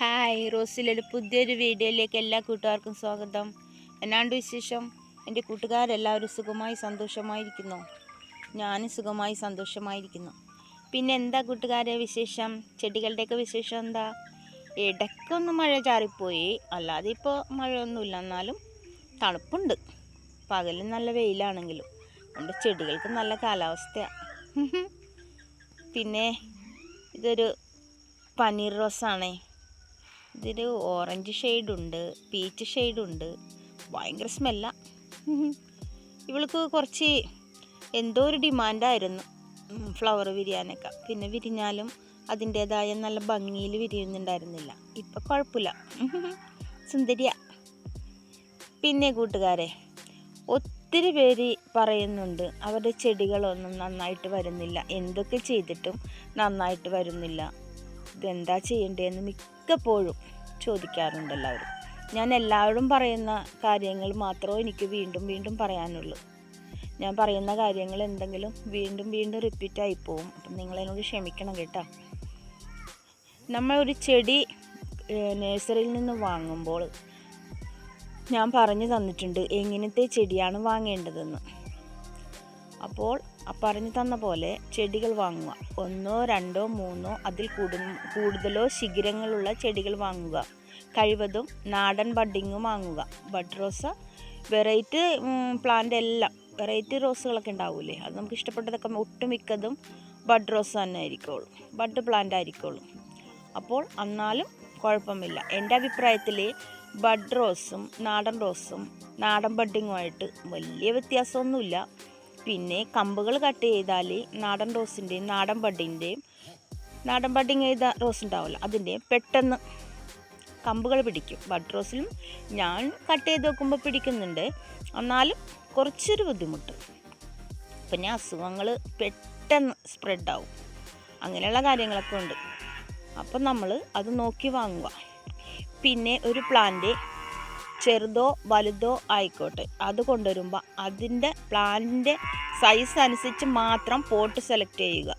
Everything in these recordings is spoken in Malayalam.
ഹായ് റോസിലൊരു പുതിയൊരു വീഡിയോയിലേക്ക് എല്ലാ കൂട്ടുകാർക്കും സ്വാഗതം. എന്നാണ്ട് വിശേഷം? എന്റെ കൂട്ടുകാരെല്ലാവരും സുഖമായി സന്തോഷമായിരിക്കുന്നു. ഞാനും സുഖമായി സന്തോഷമായിരിക്കുന്നു. പിന്നെ എന്താ കൂട്ടുകാരെ വിശേഷം? ചെടികളുടെയൊക്കെ വിശേഷം എന്താ? ഇടയ്ക്കൊന്ന് മഴ ചാറിപ്പോയി. അല്ലാതെ ഇപ്പോൾ മഴയൊന്നുമില്ല. എന്നാലും തണുപ്പുണ്ട്. പകലും നല്ല വെയിലാണെങ്കിലും. അതുകൊണ്ട് ചെടികൾക്ക് നല്ല കാലാവസ്ഥയാണ് പിന്നെ ഇതൊരു പനീർ റോസാണേ. ഇതൊരു ഓറഞ്ച് ഷെയ്ഡുണ്ട് പീച്ച് ഷെയ്ഡുണ്ട് ഭയങ്കര സ്മെല്ല ഇവൾക്ക് കുറച്ച് എന്തോ ഒരു ഡിമാൻഡായിരുന്നു ഫ്ലവർ വിരിയാനൊക്കെ. പിന്നെ വിരിഞ്ഞാലും അതിന്റേതായ നല്ല ഭംഗിയിൽ വിരിയുന്നുണ്ടായിരുന്നില്ല. ഇപ്പം കുഴപ്പമില്ല. സുന്ദരിയ. പിന്നെ കൂട്ടുകാരെ ഒത്തിരി പേര് പറയുന്നുണ്ട് അവരുടെ ചെടികളൊന്നും നന്നായിട്ട് വരുന്നില്ല. എന്തൊക്കെ ചെയ്തിട്ടും നന്നായിട്ട് വരുന്നില്ല. ഇതെന്താ ചെയ്യേണ്ടതെന്ന് മിക്കപ്പോഴും ചോദിക്കാറുണ്ട് എല്ലാവരും ഞാൻ എല്ലാവരും പറയുന്ന കാര്യങ്ങൾ മാത്രമേ എനിക്ക് വീണ്ടും വീണ്ടും പറയാനുള്ളൂ. ഞാൻ പറയുന്ന കാര്യങ്ങൾ എന്തെങ്കിലും വീണ്ടും വീണ്ടും റിപ്പീറ്റ് ആയി പോവും. അപ്പം എന്നോട് ക്ഷമിക്കണം കേട്ടോ. നമ്മൾ ഒരു ചെടി നഴ്സറിയിൽ നിന്ന് വാങ്ങുമ്പോൾ ഞാൻ പറഞ്ഞു തന്നിട്ടുണ്ട് എങ്ങനത്തെ ചെടിയാണ് വാങ്ങേണ്ടതെന്ന്? അപ്പോൾ പറഞ്ഞു തന്ന പോലെ ചെടികൾ വാങ്ങുക. ഒന്നോ രണ്ടോ മൂന്നോ അതിൽ കൂടു കൂടുതലോ ശിഖിരങ്ങളുള്ള ചെടികൾ വാങ്ങുക. കഴിവതും നാടൻ ബഡിങ് വാങ്ങുക. ബഡ് റോസ വെറൈറ്റി പ്ലാന്റ് എല്ലാം വെറൈറ്റി റോസുകളൊക്കെ ഉണ്ടാവില്ലേ അത് നമുക്ക് ഇഷ്ടപ്പെട്ടതൊക്കെ ഒട്ടുമിക്കതും ബഡ് റോസ് തന്നെ ആയിരിക്കുള്ളൂ. Bud plant ആയിരിക്കുള്ളൂ. അപ്പോൾ എന്നാലും കുഴപ്പമില്ല. എന്റെ അഭിപ്രായത്തിൽ ബഡ് റോസും നാടൻ റോസും നാടൻ ബഡിങ്ങുമായിട്ട് വലിയ വ്യത്യാസമൊന്നുമില്ല. പിന്നെ കമ്പുകൾ കട്ട് ചെയ്താൽ നാടൻ റോസിന്റെയും നാടൻ ബഡിന്റെയും നാടൻ ബഡിങ് ചെയ്ത റോസ് ഉണ്ടാവില്ല അതിന്റെ പെട്ടെന്ന് കമ്പുകൾ പിടിക്കും. ബഡ് റോസിലും ഞാൻ കട്ട് ചെയ്ത് നോക്കുമ്പോൾ പിടിക്കുന്നുണ്ട്. എന്നാലും കുറച്ചൊരു ബുദ്ധിമുട്ട്. പിന്നെ അസുഖങ്ങൾ പെട്ടെന്ന് സ്പ്രെഡാവും അങ്ങനെയുള്ള കാര്യങ്ങളൊക്കെ ഉണ്ട്. അപ്പം നമ്മൾ അത് നോക്കി വാങ്ങുക. പിന്നെ ഒരു പ്ലാന്റ് ചെറുതോ വലുതോ ആയിക്കോട്ടെ. അത് കൊണ്ടുവരുമ്പോൾ അതിന്റെ പ്ലാന്റിന്റെ സൈസ് അനുസരിച്ച് മാത്രം പോട്ട് സെലക്ട് ചെയ്യുക.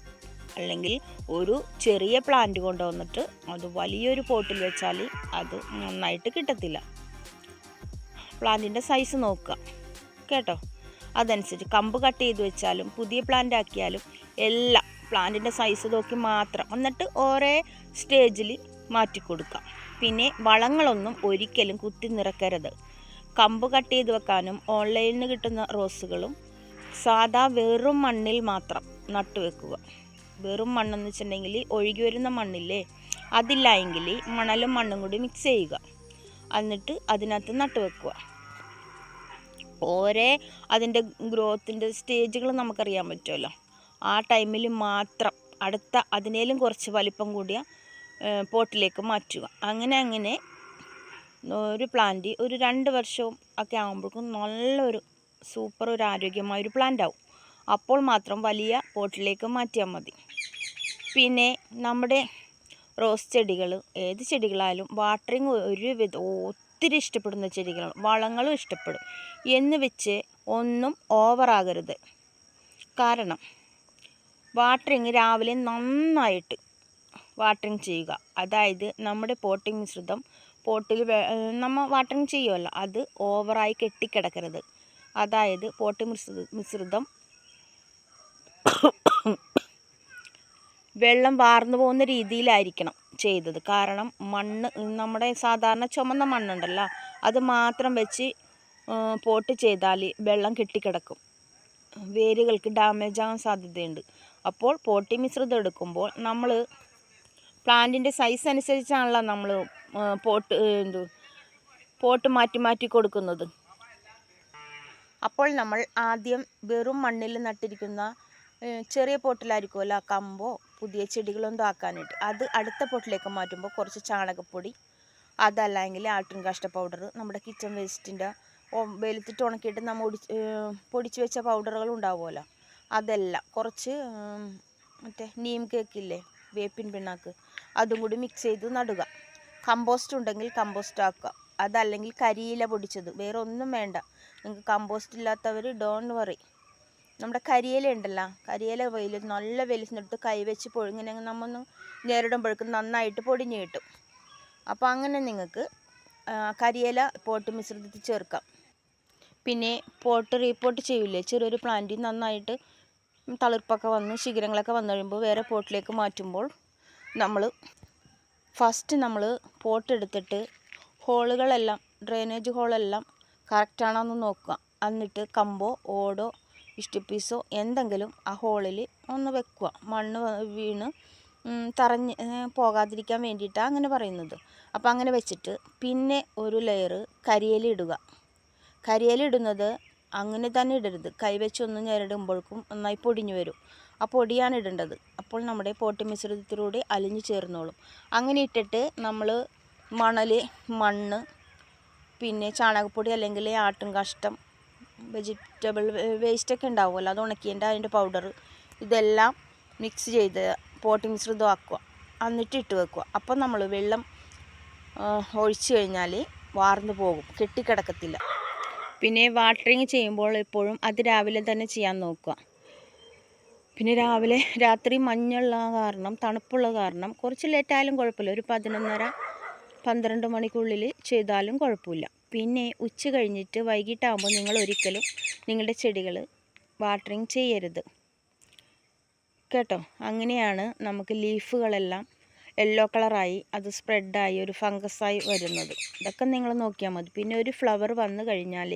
അല്ലെങ്കിൽ ഒരു ചെറിയ പ്ലാന്റ് കൊണ്ടുവന്നിട്ട് അത് വലിയൊരു പോട്ടിൽ വെച്ചാൽ അത് നന്നായിട്ട് കിട്ടത്തില്ല. പ്ലാന്റിന്റെ സൈസ് നോക്കുക. കേട്ടോ? അതനുസരിച്ച് കമ്പ് കട്ട് ചെയ്ത് വെച്ചാലും പുതിയ പ്ലാന്റ് ആക്കിയാലും എല്ലാം പ്ലാന്റിന്റെ സൈസ് നോക്കി മാത്രം. എന്നിട്ട് ഓരോ സ്റ്റേജിൽ മാറ്റി കൊടുക്കാം പിന്നെ വളങ്ങളൊന്നും ഒരിക്കലും കുത്തി നിറക്കരുത്. കമ്പ് കട്ട് ചെയ്ത് വെക്കാനും ഓൺലൈനിൽ നിന്ന് കിട്ടുന്ന റോസുകളും സാധാ വെറും മണ്ണിൽ മാത്രം നട്ടുവെക്കുക വെറും മണ്ണെന്ന് വെച്ചിട്ടുണ്ടെങ്കിൽ ഒഴുകി വരുന്ന മണ്ണില്ലേ? അതില്ല എങ്കിൽ മണലും മണ്ണും കൂടി മിക്സ് ചെയ്യുക. എന്നിട്ട് അതിനകത്ത് നട്ടുവെക്കുക ഓരേ അതിന്റെ ഗ്രോത്തിന്റെ സ്റ്റേജുകൾ നമുക്കറിയാൻ പറ്റുമല്ലോ. ആ ടൈമിൽ മാത്രം അടുത്ത അതിനേലും കുറച്ച് വലിപ്പം കൂടിയ പോട്ടിലേക്ക് മാറ്റുക. അങ്ങനെ അങ്ങനെ ഒരു പ്ലാന്റ് ഒരു രണ്ട് വർഷവും ഒക്കെ ആകുമ്പോഴേക്കും നല്ലൊരു സൂപ്പർ ഒരു ആരോഗ്യമായ ഒരു പ്ലാന്റ് ആവും. അപ്പോൾ മാത്രം വലിയ പോട്ടിലേക്ക് മാറ്റിയാൽ മതി. പിന്നെ നമ്മുടെ റോസ് ചെടികൾ ഏത് ചെടികളായാലും വാട്ടറിങ് ഒരു വിധ ഒത്തിരി ഇഷ്ടപ്പെടുന്ന ചെടികളാണ്. വളങ്ങളും ഇഷ്ടപ്പെടും. എന്ന് വെച്ച് ഒന്നും ഓവറാകരുത് കാരണം വാട്ടറിങ് രാവിലെ നന്നായിട്ട് വാട്ടറിങ് ചെയ്യുക. അതായത് നമ്മുടെ പോട്ടിംഗ് മിശ്രിതം പോട്ടിൽ നമ്മൾ വാട്ടറിങ് ചെയ്യുമല്ലോ അത് ഓവറായി കെട്ടിക്കിടക്കരുത്. അതായത് പോട്ടിംഗ് മിശ്രിത വെള്ളം വാർന്നു പോകുന്ന രീതിയിലായിരിക്കണം ചെയ്തത്. കാരണം മണ്ണ് നമ്മുടെ സാധാരണ ചുമന്ന മണ്ണുണ്ടല്ലോ അത് മാത്രം വെച്ച് പോട്ട് ചെയ്താൽ വെള്ളം കെട്ടിക്കിടക്കും. വേരുകൾക്ക് ഡാമേജ് ആകാൻ സാധ്യതയുണ്ട്. അപ്പോൾ പോട്ടി മിശ്രിതം എടുക്കുമ്പോൾ നമ്മൾ പ്ലാന്റിന്റെ സൈസ് അനുസരിച്ചാണല്ലോ നമ്മൾ പോട്ട് എന്ത് പോട്ട് മാറ്റി മാറ്റി കൊടുക്കുന്നത്. അപ്പോൾ നമ്മൾ ആദ്യം വെറും മണ്ണിൽ നട്ടിരിക്കുന്ന ചെറിയ പോട്ടിലായിരിക്കുമല്ലോ ആ കമ്പോ പുതിയ ചെടികളൊന്നും ആക്കാനായിട്ട്. അത് അടുത്ത പോട്ടിലേക്ക് മാറ്റുമ്പോൾ കുറച്ച് ചാണകപ്പൊടി അതല്ലെങ്കിൽ ആട്ടിൻ കാഷ്ട പൗഡർ നമ്മുടെ കിച്ചൺ വേസ്റ്റിന്റെ വെളുത്തിട്ട് ഉണക്കിയിട്ട് നമ്മൾ ഒടി പൊടിച്ച് വെച്ച പൗഡറുകൾ ഉണ്ടാവുമല്ലോ. അതെല്ലാം കുറച്ച് മറ്റേ നീം കേക്കില്ലേ? വേപ്പിൻ പിണ്ണാക്ക്. അതും കൂടി മിക്സ് ചെയ്ത് നടുക. കമ്പോസ്റ്റ് ഉണ്ടെങ്കിൽ കമ്പോസ്റ്റ് ആക്കുക. അതല്ലെങ്കിൽ കരിയില പൊടിച്ചത്. വേറെ ഒന്നും വേണ്ട. നിങ്ങൾക്ക് കമ്പോസ്റ്റ് ഇല്ലാത്തവർ ഡോണ്ട് വറി നമ്മുടെ കരിയില ഉണ്ടല്ലോ. കരിയില വെയിൽ നല്ല വെലിച്ചെടുത്ത് കൈവച്ച് പൊഴിങ്ങനെ നമ്മൊന്ന് നേരിടുമ്പോഴേക്കും നന്നായിട്ട് പൊടിഞ്ഞ് കിട്ടും അപ്പോൾ അങ്ങനെ നിങ്ങൾക്ക് കരിയില പോട്ട് മിശ്രിതത്തിൽ ചേർക്കാം. പിന്നെ പോട്ട് റീപോട്ട് ചെയ്യില്ലേ ചെറിയൊരു പ്ലാന്റിൽ നന്നായിട്ട് തളിർപ്പൊക്കെ വന്ന് ശിഖരങ്ങളൊക്കെ വന്നു കഴിയുമ്പോൾ വേറെ പോട്ടിലേക്ക് മാറ്റുമ്പോൾ നമ്മൾ ഫസ്റ്റ് നമ്മൾ പോട്ട് എടുത്തിട്ട് ഹോളുകളെല്ലാം ഡ്രെയിനേജ് ഹോളെല്ലാം കറക്റ്റാണോ എന്ന് നോക്കുക. എന്നിട്ട് കമ്പോ ഓടോ ഇഷ്ടിപ്പീസോ എന്തെങ്കിലും ആ ഹോളിൽ ഒന്ന് വെക്കുക. മണ്ണ് വീണ് തറഞ്ഞ് പോകാതിരിക്കാൻ വേണ്ടിയിട്ടാണ് അങ്ങനെ പറയുന്നത്. അപ്പോൾ അങ്ങനെ വെച്ചിട്ട് പിന്നെ ഒരു ലെയർ കരിയില ഇടുക. കരിയില ഇടുന്നത് അങ്ങനെ തന്നെ ഇടരുത്. കൈവച്ചൊന്നും ഞരടുമ്പോഴേക്കും നന്നായി പൊടിഞ്ഞു വരും. ആ പൊടിയാണ് ഇടേണ്ടത്. അപ്പോൾ നമ്മുടെ പോട്ടി മിശ്രിതത്തിലൂടെ അലിഞ്ഞു ചേർന്നോളും. അങ്ങനെ ഇട്ടിട്ട് നമ്മൾ മണൽ മണ്ണ് പിന്നെ ചാണകപ്പൊടി അല്ലെങ്കിൽ ആട്ടും കഷ്ടം വെജിറ്റബിൾ വേസ്റ്റൊക്കെ ഉണ്ടാവുമല്ലോ അത് ഉണക്കിയതിന്റെ അതിന്റെ പൗഡർ ഇതെല്ലാം മിക്സ് ചെയ്ത് പോട്ടി മിശ്രിതം ആക്കുക. എന്നിട്ട് ഇട്ട് വെക്കുക. അപ്പം നമ്മൾ വെള്ളം ഒഴിച്ചു കഴിഞ്ഞാൽ വാർന്നു പോകും. കെട്ടിക്കിടക്കത്തില്ല. പിന്നെ വാട്ടറിങ് ചെയ്യുമ്പോൾ എപ്പോഴും അത് രാവിലെ തന്നെ ചെയ്യാൻ നോക്കുക. പിന്നെ രാവിലെ രാത്രി മഞ്ഞുള്ള കാരണം തണുപ്പുള്ള കാരണം കുറച്ച് ലേറ്റായാലും കുഴപ്പമില്ല. ഒരു പതിനൊന്നര പന്ത്രണ്ട് മണിക്കുള്ളിൽ ചെയ്താലും കുഴപ്പമില്ല. പിന്നെ ഉച്ച കഴിഞ്ഞിട്ട് വൈകിട്ടാകുമ്പോൾ നിങ്ങൾ ഒരിക്കലും നിങ്ങളുടെ ചെടികൾ വാട്ടറിങ് ചെയ്യരുത്. കേട്ടോ? അങ്ങനെയാണ് നമുക്ക് ലീഫുകളെല്ലാം യെല്ലോ കളറായി അത് സ്പ്രെഡായി ഒരു ഫംഗസായി വരുന്നത്. ഇതൊക്കെ നിങ്ങൾ നോക്കിയാൽ മതി. പിന്നെ ഒരു ഫ്ലവർ വന്നു കഴിഞ്ഞാൽ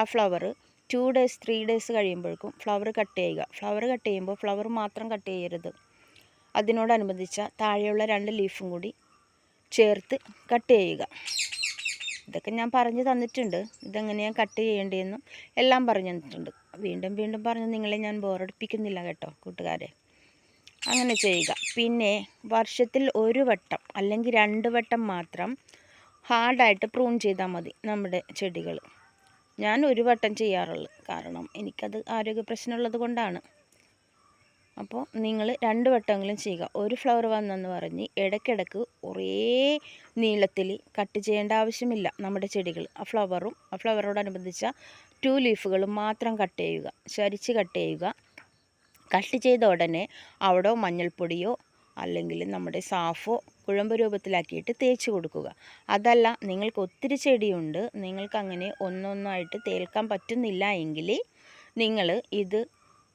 ആ flower two days three days കഴിയുമ്പോഴേക്കും ഫ്ലവർ കട്ട് ചെയ്യുക. ഫ്ലവർ കട്ട് ചെയ്യുമ്പോൾ ഫ്ലവർ മാത്രം കട്ട് ചെയ്യരുത്. അതിനോടനുബന്ധിച്ച താഴെയുള്ള രണ്ട് ലീഫും കൂടി ചേർത്ത് കട്ട് ചെയ്യുക. ഇതൊക്കെ ഞാൻ പറഞ്ഞു തന്നിട്ടുണ്ട്. ഇതെങ്ങനെയാണ് കട്ട് ചെയ്യേണ്ടതെന്നും എല്ലാം പറഞ്ഞു തന്നിട്ടുണ്ട്. വീണ്ടും വീണ്ടും പറഞ്ഞ് നിങ്ങളെ ഞാൻ ബോറടിപ്പിക്കുന്നില്ല കേട്ടോ കൂട്ടുകാരെ. അങ്ങനെ ചെയ്യുക. പിന്നെ വർഷത്തിൽ ഒരു വട്ടം അല്ലെങ്കിൽ രണ്ട് വട്ടം മാത്രം ഹാർഡായിട്ട് പ്രൂൺ ചെയ്താൽ മതി നമ്മുടെ ചെടികൾ. ഞാൻ ഒരു വട്ടം ചെയ്യാറുള്ളൂ. കാരണം എനിക്കത് ആരോഗ്യ പ്രശ്നമുള്ളത് കൊണ്ടാണ്. അപ്പോൾ നിങ്ങൾ രണ്ട് വട്ടമെങ്കിലും ചെയ്യുക. ഒരു ഫ്ലവർ വന്നെന്ന് പറഞ്ഞ് ഇടയ്ക്കിടയ്ക്ക് ഒരേ നീളത്തിൽ കട്ട് ചെയ്യേണ്ട ആവശ്യമില്ല നമ്മുടെ ചെടികൾ. ആ ഫ്ലവറും ആ ഫ്ലവറോടനുബന്ധിച്ച ടു ലീഫുകളും മാത്രം കട്ട് ചെയ്യുക. ചരിച്ച് കട്ട് ചെയ്യുക. കട്ട് ചെയ്ത ഉടനെ അവിടെ മഞ്ഞൾപ്പൊടിയോ അല്ലെങ്കിൽ നമ്മുടെ സാഫോ കുഴമ്പ് രൂപത്തിലാക്കിയിട്ട് തേച്ച് കൊടുക്കുക. അതല്ല നിങ്ങൾക്ക് ഒത്തിരി ചെടിയുണ്ട്. നിങ്ങൾക്ക് അങ്ങനെ ഒന്നൊന്നായിട്ട് തേൽക്കാൻ പറ്റുന്നില്ല എങ്കിൽ നിങ്ങൾ ഇത്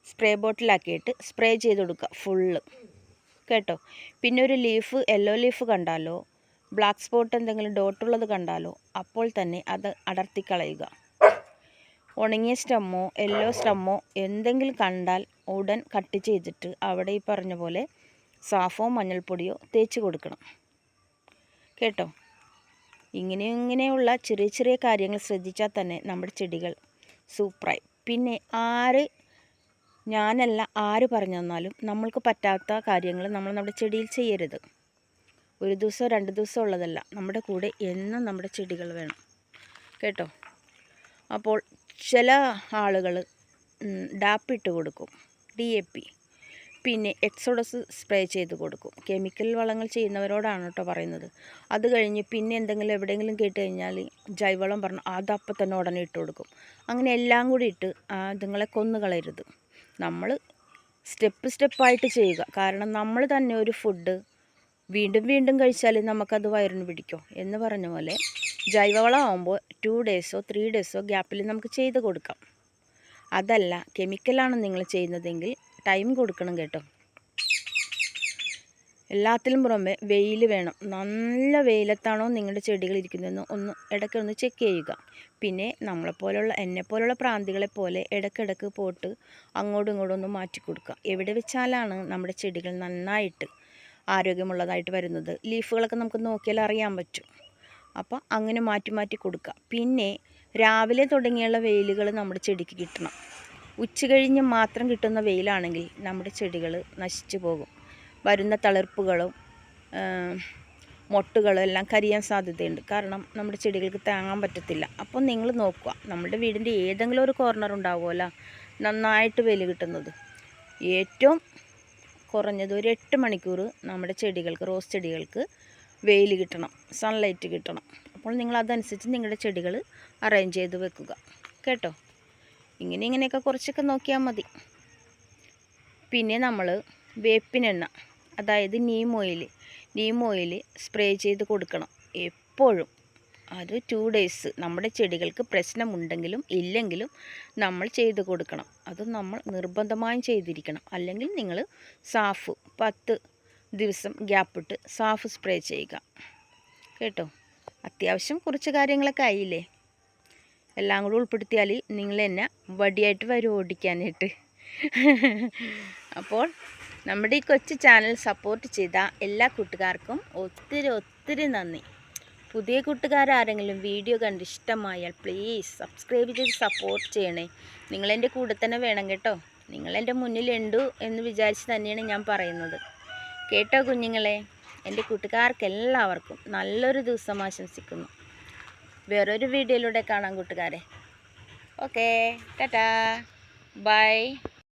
സ്പ്രേ ബോട്ടിലാക്കിയിട്ട് സ്പ്രേ ചെയ്ത് കൊടുക്കുക ഫുള്ള്. കേട്ടോ? പിന്നെ ഒരു ലീഫ് യെല്ലോ ലീഫ് കണ്ടാലോ? ബ്ലാക്ക് സ്പോട്ട് എന്തെങ്കിലും ഡോട്ടുള്ളത് കണ്ടാലോ? അപ്പോൾ തന്നെ അത് അടർത്തിക്കളയുക. ഉണങ്ങിയ സ്റ്റമ്മോ യെല്ലോ സ്റ്റമ്മോ എന്തെങ്കിലും കണ്ടാൽ ഉടൻ കട്ട് ചെയ്തിട്ട് അവിടെ ഈ പറഞ്ഞ പോലെ സാഫോ മഞ്ഞൾപ്പൊടിയോ തേച്ച് കൊടുക്കണം. കേട്ടോ? ഇങ്ങനെ ഇങ്ങനെയുള്ള ചെറിയ ചെറിയ കാര്യങ്ങൾ ശ്രദ്ധിച്ചാൽ തന്നെ നമ്മുടെ ചെടികൾ സൂപ്പറായി. പിന്നെ ആര് ഞാനല്ല ആര് പറഞ്ഞു തന്നാലും നമ്മൾക്ക് പറ്റാത്ത കാര്യങ്ങൾ നമ്മൾ നമ്മുടെ ചെടിയിൽ ചെയ്യരുത്. ഒരു ദിവസം രണ്ട് ദിവസം ഉള്ളതല്ല. നമ്മുടെ കൂടെ എന്നും നമ്മുടെ ചെടികൾ വേണം. കേട്ടോ? അപ്പോൾ ചില ആളുകൾ ഡാപ്പിട്ട് കൊടുക്കും ഡി എ പി പിന്നെ എക്സോഡസ് സ്പ്രേ ചെയ്ത് കൊടുക്കും. കെമിക്കൽ വളങ്ങൾ ചെയ്യുന്നവരോടാണ് കേട്ടോ പറയുന്നത്. അത് കഴിഞ്ഞ് പിന്നെ എന്തെങ്കിലും എവിടെയെങ്കിലും കേട്ട് കഴിഞ്ഞാൽ ജൈവവളം പറഞ്ഞു അതപ്പം തന്നെ ഉടനെ ഇട്ട് കൊടുക്കും. അങ്ങനെ എല്ലാം കൂടി ഇട്ട് അതുങ്ങളെ കൊന്നു കളയരുത്. നമ്മൾ സ്റ്റെപ്പ് സ്റ്റെപ്പായിട്ട് ചെയ്യുക. കാരണം നമ്മൾ തന്നെ ഒരു ഫുഡ് വീണ്ടും വീണ്ടും കഴിച്ചാൽ നമുക്കത് വയറിന് പിടിക്കും. എന്ന് പറഞ്ഞ പോലെ ജൈവവളം ആകുമ്പോൾ ടു ഡേയ്സോ ത്രീ ഡേയ്സോ ഗ്യാപ്പിൽ നമുക്ക് ചെയ്ത് കൊടുക്കാം. അതല്ല കെമിക്കലാണ് നിങ്ങൾ ചെയ്യുന്നതെങ്കിൽ ടൈം കൊടുക്കണം കേട്ടോ. എല്ലാത്തിലും പുറമെ വെയിൽ വേണം. നല്ല വെയിലത്താണോ നിങ്ങളുടെ ചെടികൾ ഇരിക്കുന്നതെന്ന് ഒന്ന് ഇടയ്ക്ക് ഒന്ന് ചെക്ക് ചെയ്യുക. പിന്നെ നമ്മളെപ്പോലുള്ള എന്നെപ്പോലുള്ള പ്രാന്തികളെ പോലെ ഇടയ്ക്കിടയ്ക്ക് പോട്ട് അങ്ങോട്ടും ഇങ്ങോട്ടും ഒന്ന് മാറ്റി കൊടുക്കുക. എവിടെ വെച്ചാലാണ് നമ്മുടെ ചെടികൾ നന്നായിട്ട് ആരോഗ്യമുള്ളതായിട്ട് വരുന്നത്? ലീഫുകളൊക്കെ നമുക്ക് നോക്കിയാൽ അറിയാൻ പറ്റും. അപ്പോൾ അങ്ങനെ മാറ്റി മാറ്റി കൊടുക്കുക പിന്നെ രാവിലെ തുടങ്ങിയുള്ള വെയിലുകൾ നമ്മുടെ ചെടിക്ക് കിട്ടണം. ഉച്ച കഴിഞ്ഞ് മാത്രം കിട്ടുന്ന വെയിലാണെങ്കിൽ നമ്മുടെ ചെടികൾ നശിച്ചു പോകും. വരുന്ന തളിർപ്പുകളും മൊട്ടുകളും എല്ലാം കരിയാൻ സാധ്യതയുണ്ട്. കാരണം നമ്മുടെ ചെടികൾക്ക് താങ്ങാൻ പറ്റത്തില്ല. അപ്പോൾ നിങ്ങൾ നോക്കുക. നമ്മുടെ വീടിന്റെ ഏതെങ്കിലും ഒരു കോർണർ ഉണ്ടാവുമല്ലോ? നന്നായിട്ട് വെയിൽ കിട്ടുന്നത്. ഏറ്റവും കുറഞ്ഞത് ഒരു എട്ട് മണിക്കൂർ നമ്മുടെ ചെടികൾക്ക് റോസ് ചെടികൾക്ക് വെയിൽ കിട്ടണം സൺലൈറ്റ് കിട്ടണം. അപ്പോൾ നിങ്ങൾ അതനുസരിച്ച് നിങ്ങളുടെ ചെടികൾ അറേഞ്ച് ചെയ്ത് വെക്കുക. കേട്ടോ? ഇങ്ങനെ ഇങ്ങനെയൊക്കെ കുറച്ചൊക്കെ നോക്കിയാൽ മതി. പിന്നെ നമ്മൾ വേപ്പിനെണ്ണ അതായത് neem oil neem oil spray ചെയ്ത് കൊടുക്കണം. എപ്പോഴും. അത് ടു ഡേയ്സ് നമ്മുടെ ചെടികൾക്ക് പ്രശ്നമുണ്ടെങ്കിലും ഇല്ലെങ്കിലും നമ്മൾ ചെയ്ത് കൊടുക്കണം. അത് നമ്മൾ നിർബന്ധമായും ചെയ്തിരിക്കണം. അല്ലെങ്കിൽ നിങ്ങൾ സാഫ് പത്ത് ദിവസം ഗ്യാപ്പിട്ട് സാഫ് സ്പ്രേ ചെയ്യുക. കേട്ടോ? അത്യാവശ്യം കുറച്ച് കാര്യങ്ങളൊക്കെ ആയില്ലേ? എല്ലാം കൂടി ഉൾപ്പെടുത്തിയാൽ നിങ്ങൾ എന്നെ വടിയായിട്ട് വരും ഓടിക്കാനായിട്ട്. അപ്പോൾ നമ്മുടെ ഈ കൊച്ചു ചാനൽ സപ്പോർട്ട് ചെയ്ത എല്ലാ കൂട്ടുകാർക്കും ഒത്തിരി ഒത്തിരി നന്ദി. പുതിയ കൂട്ടുകാരാരെങ്കിലും വീഡിയോ കണ്ട് ഇഷ്ടമായാൽ പ്ലീസ് സബ്സ്ക്രൈബ് ചെയ്ത് സപ്പോർട്ട് ചെയ്യണേ. നിങ്ങളെന്റെ കൂടെ തന്നെ വേണം കേട്ടോ. നിങ്ങളെന്റെ മുന്നിലുണ്ട് എന്ന് വിചാരിച്ച് തന്നെയാണ് ഞാൻ പറയുന്നത്. കേട്ടോ കുഞ്ഞുങ്ങളെ? എന്റെ കൂട്ടുകാർക്ക് എല്ലാവർക്കും നല്ലൊരു ദിവസം ആശംസിക്കുന്നു. വേറൊരു വീഡിയോയിലൂടെ കാണാം കൂട്ടുകാരെ. Okay tata. ബൈ.